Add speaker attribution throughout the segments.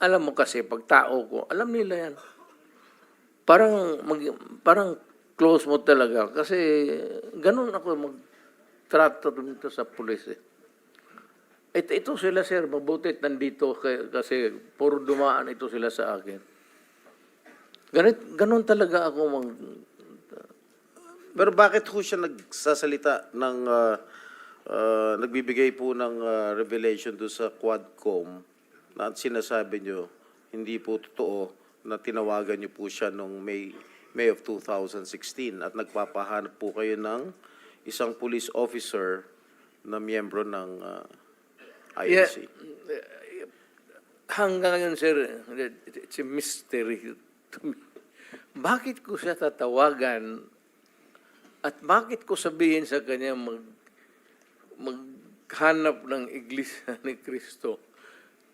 Speaker 1: alam mo kasi, pag tao ko, alam nila yan. Parang, mag, parang close mo talaga. Kasi ganun ako mag-trato dito sa pulis eh. Ito, ito sila sir, mabuti nandito kasi puro dumaan ito sila sa akin. Ganit, ganun talaga ako mag...
Speaker 2: Pero bakit ho siya nagsasalita ng, ah, ah, nagbibigay po ng ah, revelation do sa Quadcom na sinasabi nyo, hindi po totoo na tinawagan nyo po siya nung May, May of 2016 at nagpapahanap po kayo ng isang police officer na miyembro ng ah,
Speaker 1: Yeah,
Speaker 2: INC.
Speaker 1: hanggang ngayon sir, it's a mystery to me. Bakit ko siya tatawagan at bakit ko sabihin sa kanya mag, maghanap ng iglesia ni Kristo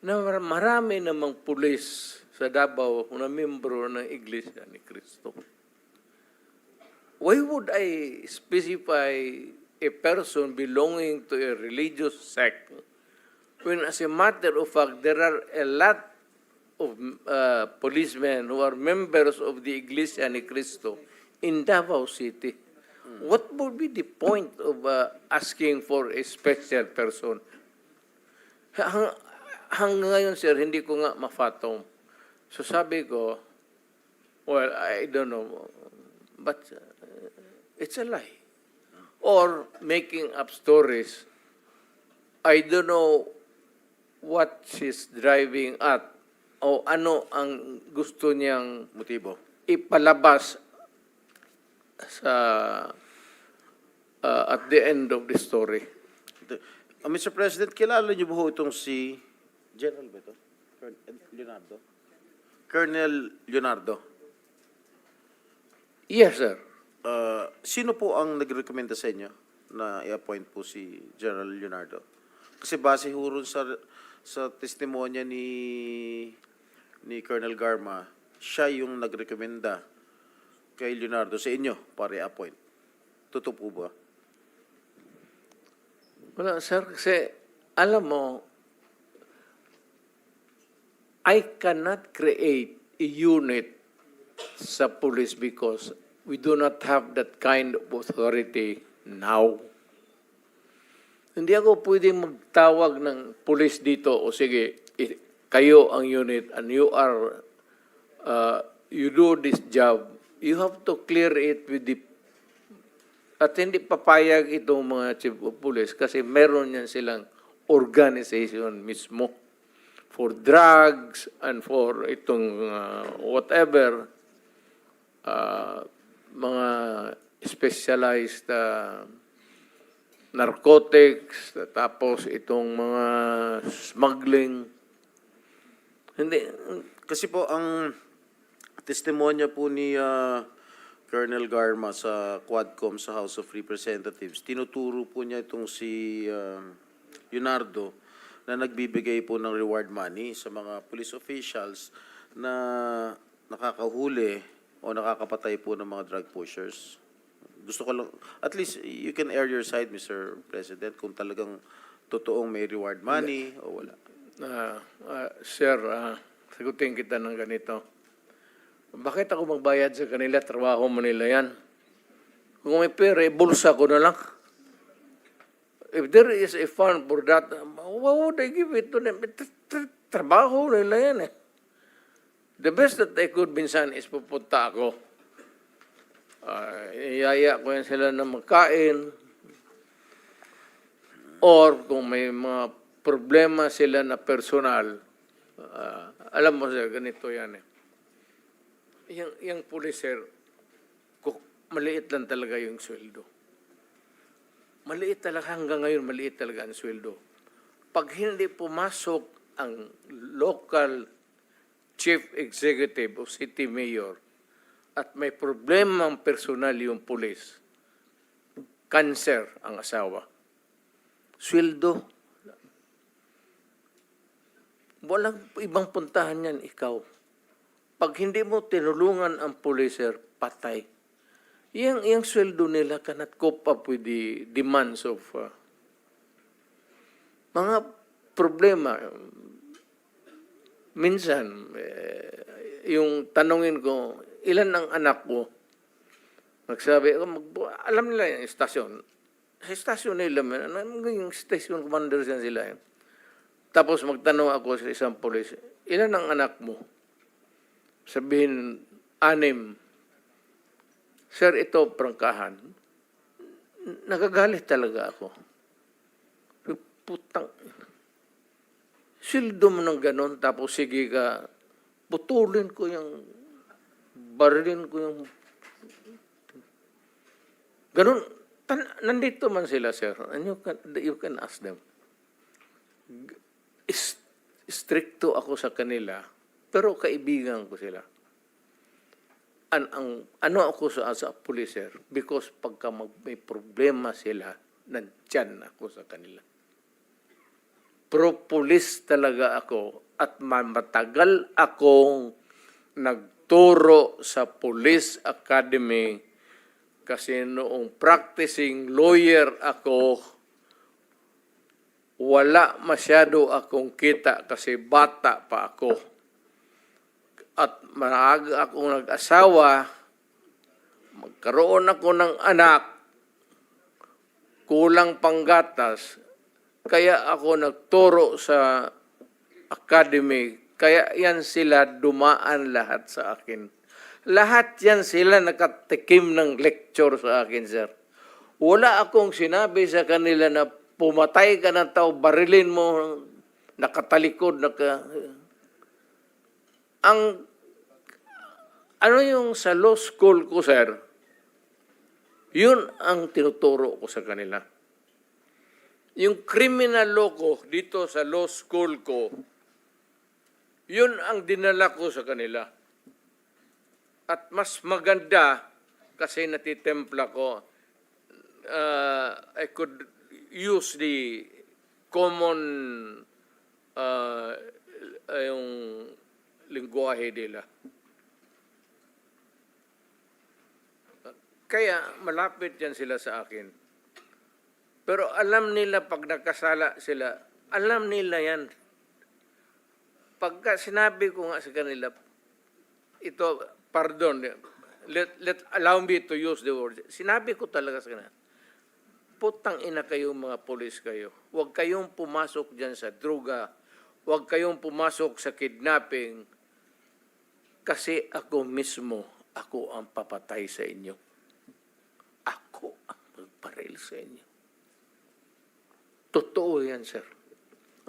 Speaker 1: na mar- marami namang pulis sa Davao na membro ng iglesia ni Kristo. Why would I specify a person belonging to a religious sect when as a matter of fact there are a lot of uh, policemen who are members of the Iglesia ni Cristo in Davao City? What would be the point of uh, asking for a special person? Hang, hanggang ngayon, sir, hindi ko nga mafatong. So sabi ko, well, I don't know, but uh, it's a lie. Or making up stories. I don't know what she's driving at o ano ang gusto niyang
Speaker 2: Motibo.
Speaker 1: ipalabas sa uh, at the end of the story.
Speaker 2: Uh, Mr. President, kilala niyo ba itong si General ba ito? Colonel Leonardo? Colonel Leonardo.
Speaker 1: Yes, sir.
Speaker 2: Uh, sino po ang nagrekomenda sa inyo na i-appoint po si General Leonardo? Kasi base ho ron sa, sa testimonya ni, ni Colonel Garma, siya yung nagrekomenda kay Leonardo sa inyo para i-appoint. Totoo po ba?
Speaker 1: Wala, sir, kasi alam mo, I cannot create a unit sa police because we do not have that kind of authority now. Hindi ako pwedeng magtawag ng police dito o sige, kayo ang unit and you are, uh, you do this job. You have to clear it with the at hindi papayag itong mga chief of police kasi meron yan silang organization mismo for drugs and for itong uh, whatever uh, mga specialized uh, narcotics tapos itong mga smuggling. Hindi
Speaker 2: Kasi po ang testimonya po ni ah, Colonel Garma sa Quadcom sa House of Representatives, tinuturo po niya itong si ah, Leonardo na nagbibigay po ng reward money sa mga police officials na nakakahuli o nakakapatay po ng mga drug pushers. Gusto ko lang, at least you can air your side, Mr. President, kung talagang totoong may reward money o wala.
Speaker 1: Ah, ah, sir, ah, sagutin kita ng ganito. Bakit ako magbayad sa kanila? Trabaho mo nila yan. Kung may pera, eh, bulsa ko na lang. If there is a fund for that, why would I give it to them? Tra- tra- Trabaho nila yan eh. The best that I could minsan is pupunta ako. Uh, iyaya ko yan sila na magkain, Or kung may mga problema sila na personal, ah, alam mo sir, ganito yan eh. Yung, yung police sir, maliit lang talaga yung sweldo. Maliit talaga, hanggang ngayon maliit talaga ang sweldo. Pag hindi pumasok ang local chief executive o city mayor at may problema ang personal yung police, cancer ang asawa sweldo. Walang ibang puntahan yan, ikaw. Pag hindi mo tinulungan ang policer, patay. Yang, yang sweldo nila cannot cope up with the demands of uh, mga problema. minsan, eh, yung tanongin ko, ilan ang anak ko? Nagsabi, oh, mag, alam nila yung istasyon. Sa istasyon nila, ano, yung station commander yan sila. eh. Tapos magtanong ako sa isang polis, ilan ang anak mo? Sabihin, anim. Sir, ito, prangkahan. Nagagalit talaga ako. Putang. Sildo mo ng ganon, tapos sige ka, putulin ko yung, barilin ko yung, ganon. Tan, nandito man sila, sir. And you can, you can ask them. Stricto ako sa kanila, pero kaibigan ko sila. An, ang, ano ako sa, sa police, sir? Because pagka mag, may problema sila, nandyan ako sa kanila pro-police talaga ako at ma- matagal akong nagturo sa Police Academy kasi noong practicing lawyer ako, wala masyado akong kita kasi bata pa ako. At maaga akong nag-asawa, magkaroon ako ng anak, kulang panggatas, kaya ako nagturo sa academy, kaya yan sila dumaan lahat sa akin. Lahat yan sila nakatikim ng lecture sa akin, sir. Wala akong sinabi sa kanila na pumatay ka ng tao, barilin mo, nakatalikod, naka... Ang, ano yung sa law school ko, sir, yun ang tinuturo ko sa kanila. Yung criminal law ko dito sa law school ko, yun ang dinala ko sa kanila. At mas maganda kasi natitempla ko, uh, I could use the common uh, yung lingwahe nila. Kaya malapit yan sila sa akin. Pero alam nila pag nagkasala sila, alam nila yan. Pagka sinabi ko nga sa kanila, ito, pardon, let, let, allow me to use the word. Sinabi ko talaga sa kanila, putang ina kayo mga polis kayo. Huwag kayong pumasok dyan sa druga. Huwag kayong pumasok sa kidnapping. Kasi ako mismo, ako ang papatay sa inyo. Ako ang magparil sa inyo. Totoo yan, sir.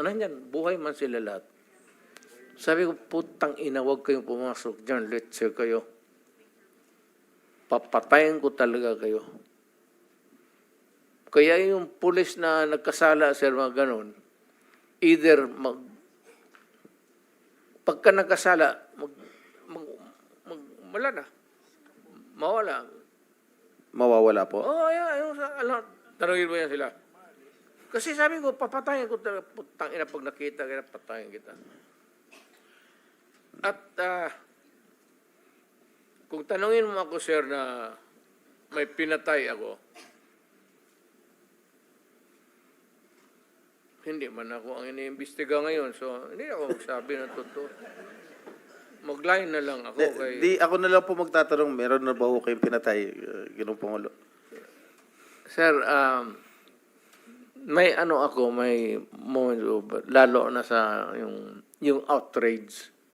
Speaker 1: Ano yan? Buhay man sila lahat. Sabi ko, putang ina, huwag kayong pumasok dyan. Let's say kayo. Papatayin ko talaga kayo. Kaya yung pulis na nagkasala, sir, mga ganon, either mag, pagka nagkasala, mag, wala na. Mawala.
Speaker 2: Mawawala po.
Speaker 1: Oo, oh, yeah, yung sa, ano, tanongin mo yan sila. Kasi sabi ko, papatayin ko talaga, putang ina, pag nakita kita, patayin kita. At, ah, kung tanongin mo ako, sir, na may pinatay ako, hindi man ako ang iniimbestiga ngayon, so hindi ako magsabi ng totoo. Mag-line na lang ako
Speaker 2: Di,
Speaker 1: kay...
Speaker 2: di ako na lang po magtatanong, meron na ba ho kayong pinatay, uh, Ginoong Pangulo?
Speaker 1: Sir, um, may ano ako, may moments of, lalo na sa yung, yung outrage.